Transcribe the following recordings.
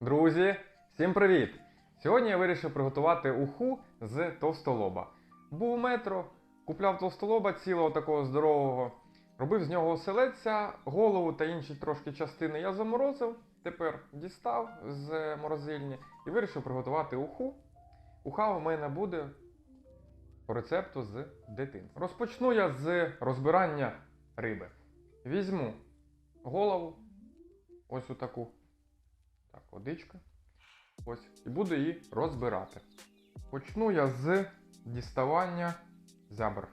Друзі, всім привіт! Сьогодні я вирішив приготувати уху з товстолоба. Був у метро, купляв товстолоба цілого такого здорового, робив з нього оселедця, голову та інші трошки частини я заморозив, тепер дістав з морозильні і вирішив приготувати уху. Уха у мене буде по рецепту з дитинства. Розпочну я з розбирання риби. Візьму голову, ось отаку. Так, водичка. Ось. І буду її розбирати. Почну я з діставання зябр.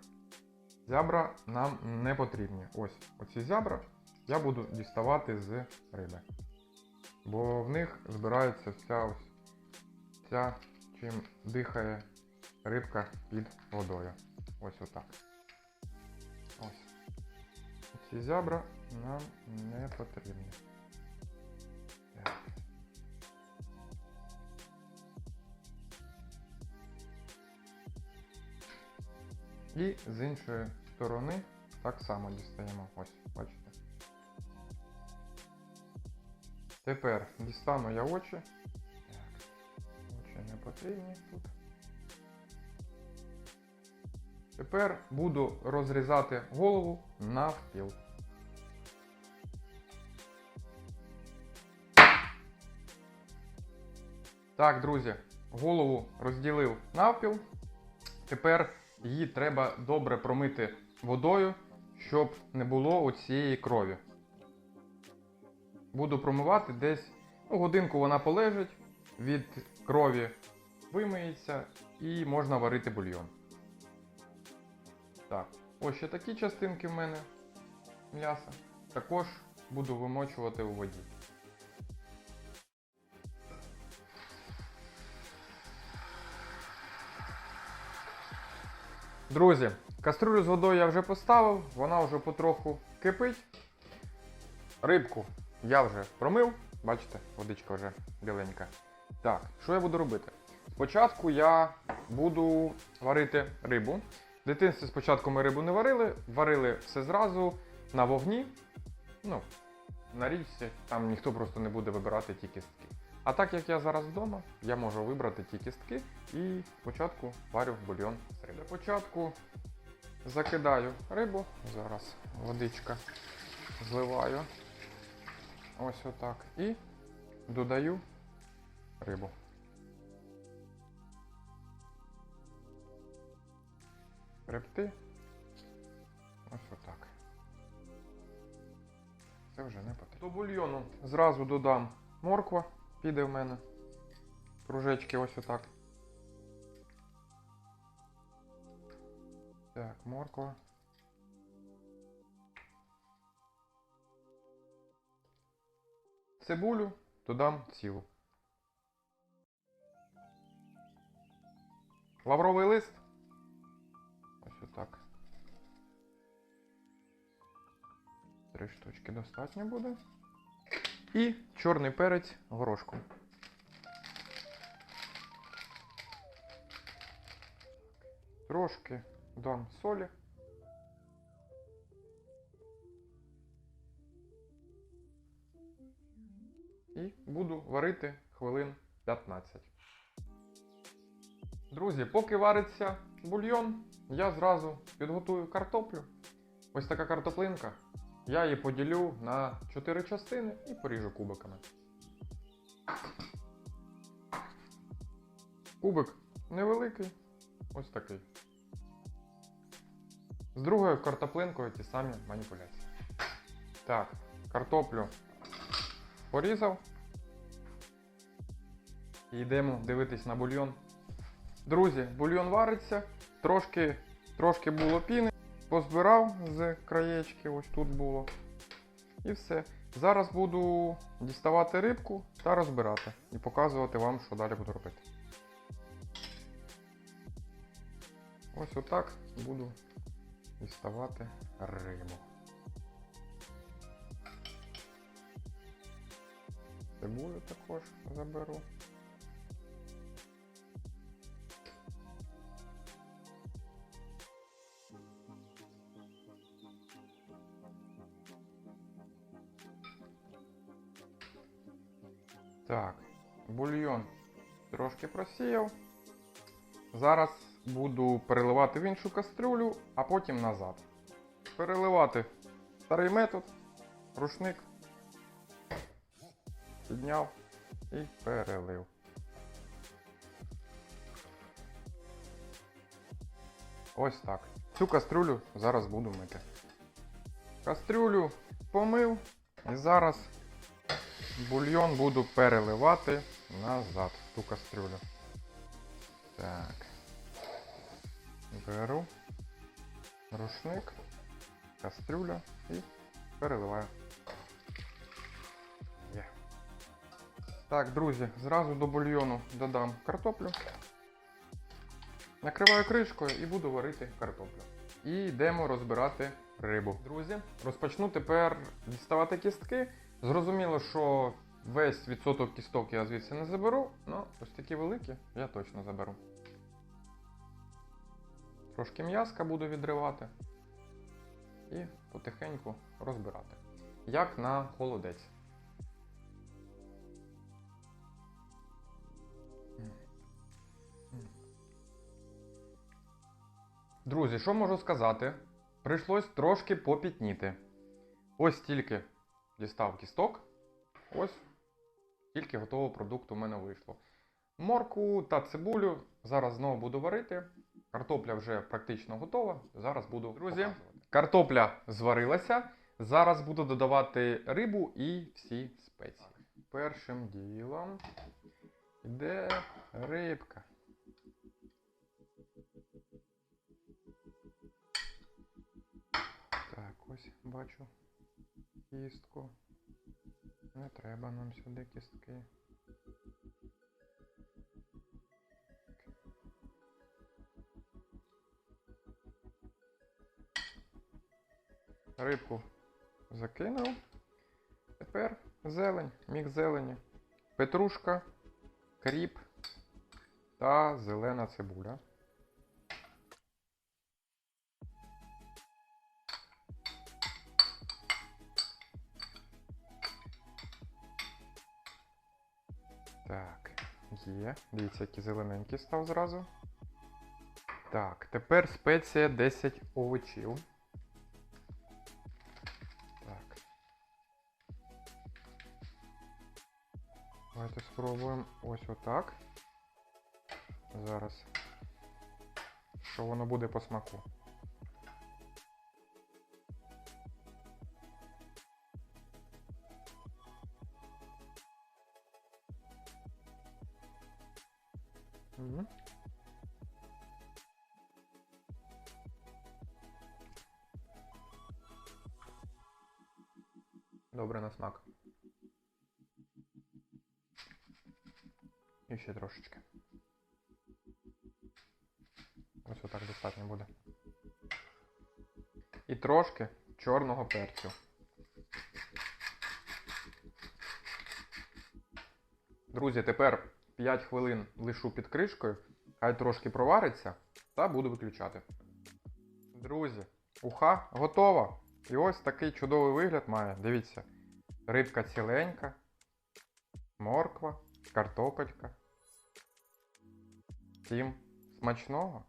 Зябра нам не потрібні. Ось оці зябра я буду діставати з риби. Бо в них збирається вся ось ця, чим дихає рибка під водою. Ось отак. Ось. Ці зябра нам не потрібні. І з іншої сторони так само дістаємо. Ось, бачите. Тепер дістану я очі. Очі не потрібні тут. Тепер буду розрізати голову навпіл. Так, друзі, голову розділив навпіл. Тепер її треба добре промити водою, щоб не було оцієї крові. Буду промивати десь ну, годинку вона полежить, від крові вимиється і можна варити бульйон. Так, ось ще такі частинки в мене м'яса. Також буду вимочувати у воді. Друзі, каструлю з водою я вже поставив, вона вже потроху кипить. Рибку я вже промив, бачите, водичка вже біленька. Так, що я буду робити? Спочатку я буду варити рибу. В дитинстві спочатку ми рибу не варили, варили все зразу на вогні. Ну, на річці, там ніхто просто не буде вибирати ті кістки. А так як я зараз вдома, я можу вибрати ті кістки і спочатку варю бульйон з риби. Для початку закидаю рибу, зараз водичка зливаю. Ось отак. І додаю рибу. Хребти. Це вже не потрібно. До бульйону зразу додам морква, піде в мене. Кружечки ось отак. Так, морква. Цибулю додам цілу. Лавровий лист. Три штучки достатньо буде. І чорний перець горошком. Трошки дам солі. І буду варити хвилин 15. Друзі, поки вариться бульйон, я зразу підготую картоплю. Ось така картоплинка. Я її поділю на 4 частини і поріжу кубиками. Кубик невеликий, ось такий. З другою картоплинкою ті самі маніпуляції. Так, картоплю порізав. І йдемо дивитись на бульйон. Друзі, бульйон вариться, трошки, трошки було піни, позбирав з краєчки, ось тут було. І все. Зараз буду діставати рибку та розбирати і показувати вам, що далі буду робити. Ось отак буду діставати рибу. Цибулю також заберу. Так, бульйон трошки просіяв. Зараз буду переливати в іншу кастрюлю, а потім назад. Переливати старий метод, рушник. Підняв і перелив. Ось так. Цю кастрюлю зараз буду мити. Кастрюлю помив і зараз бульйон буду переливати назад в ту кастрюлю. Так. Беру рушник, кастрюля і переливаю. Є. Так, друзі, зразу до бульйону додам картоплю. Накриваю кришкою і буду варити картоплю. І йдемо розбирати рибу. Друзі, розпочну тепер діставати кістки. Зрозуміло, що весь відсоток кісток я звідси не заберу, але ось такі великі я точно заберу. Трошки м'яска буду відривати і потихеньку розбирати. Як на холодець. Друзі, що можу сказати? Прийшлось трошки попітніти. Ось тільки дістав кісток. Ось тільки готового продукту в мене вийшло. Моркву та цибулю зараз знову буду варити. Картопля вже практично готова. Зараз буду. Друзі, показувати. картопля зварилася. Зараз буду додавати рибу і всі спеції. Першим ділом йде рибка. Так, ось бачу кістку. Не треба нам сюди кістки. Рибку закинув. Тепер зелень, мік зелені, петрушка, кріп та зелена цибуля. Так, є. Дивіться, який зелененький став зразу. Так, тепер спеція 10 овочів. Так. Давайте спробуємо ось отак. Зараз. Що воно буде по смаку. Мгм. Добре на смак. І ще трошечки. Ось отак достатньо буде. І трошки чорного перцю. Друзі, тепер 5 хвилин лишу під кришкою, хай трошки провариться, та буду виключати. Друзі, уха готова. І ось такий чудовий вигляд має. Дивіться, рибка ціленька, морква, картопелька. Всім смачного!